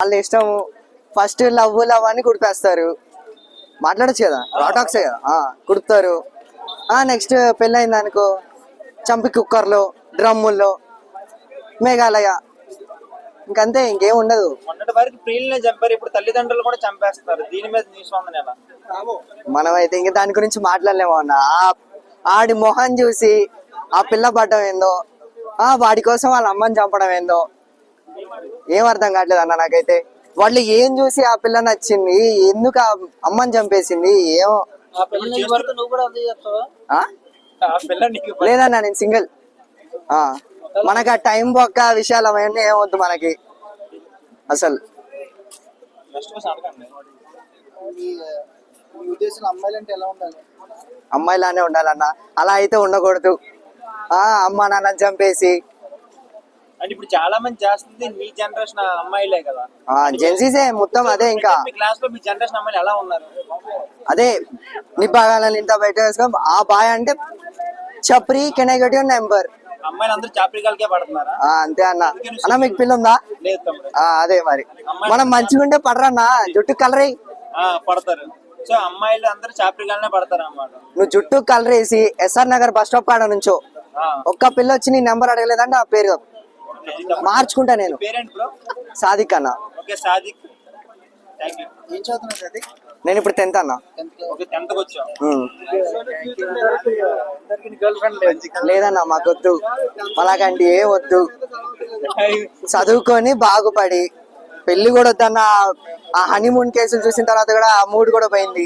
వాళ్ళ ఇష్టం first love love అని కుడిపేస్తారు మాట్లాడచ్చు కదా? రాటాక్సే కదా? ఆ, కుడుపుతారు నెక్స్ట్ పెళ్ళయింది అనుకో చంపి కుక్కర్లో డ్రమ్ముల్లో మేఘాలయ. ఇంకంతే ఇంకేం ఉండదు. మొన్నటి వరకు ప్రియులనే చంపారు ఇప్పుడు తల్లిదండ్రులు కూడా చంపేస్తారు దీని మీద నీ స్పందన ఎలా మనమైతే ఇంక దాని గురించి మాట్లాడలేము అన్న. ఆడి మొహం చూసి ఆ పిల్ల పడ్డం ఏందో ఆ వాడి కోసం వాళ్ళ అమ్మని చంపడం ఏందో ఏం అర్థం కావట్లేదు అన్న నాకైతే. వాళ్ళు ఏం చూసి ఆ పిల్ల నచ్చింది? ఎందుకు ఆ అమ్మని చంపేసింది? ఏమో. లేదన్నా నేను సింగిల్. ఆ. మనకి ఆ టైం పక్క విషయాలు అవన్నీ ఏమొద్దు మనకి. అసలు. అమ్మాయిలానే ఉండాలన్న. అలా అయితే ఉండకూడదు. ఆ అమ్మ నాన్న చంపేసి అంటే ఇప్పుడు చాలా మంది చేస్తుంది మీ జనరేషన్ అమ్మాయిలే కదా. ఆ జెన్సీసే మొత్తం అదే ఇంకా. మీ క్లాస్లో మీ జనరేషన్ అమ్మాయిలు ఎలా ఉన్నారు? అదే నిబ్బాగాలని ఇంత బయట వేసుకో ఆ బాయ్ అంటే చప్రి కెనగటివ్ నెంబర్ అమ్మాయిలు అందరూ చాపరికాలకే పడుతున్నారా? అంతే అన్న. అన్న మీకు పిల్ల ఉందా? ఆ, అదే మరి. మనం మంచిగా ఉంటే పడరన్నా? జుట్టు కలర్. ఆ, పడతారు. సో అమ్మాయిలు అందరూ చాపరికాలనే పడతారు అన్నమాట నువ్వు జుట్టు కలర్ వేసి ఎస్ఆర్ నగర్ బస్ స్టాప్ కాడ నుంచో. ఆ. ఒక్క పిల్ల వచ్చి నీ నెంబర్ అడగలేదంటే నా పేరు మార్చుకుంటా నేను. సాదిక్ అన్న. నేను ఇప్పుడు టెన్త్ అన్న. లేదన్నా మాకొద్దు. అలాగంటే ఏ వద్దు. చదువుకొని బాగుపడి. పెళ్ళి కూడా వద్దన్న. ఆ హనీమూన్ కేసులు చూసిన తర్వాత కూడా ఆ మూడు కూడా పోయింది.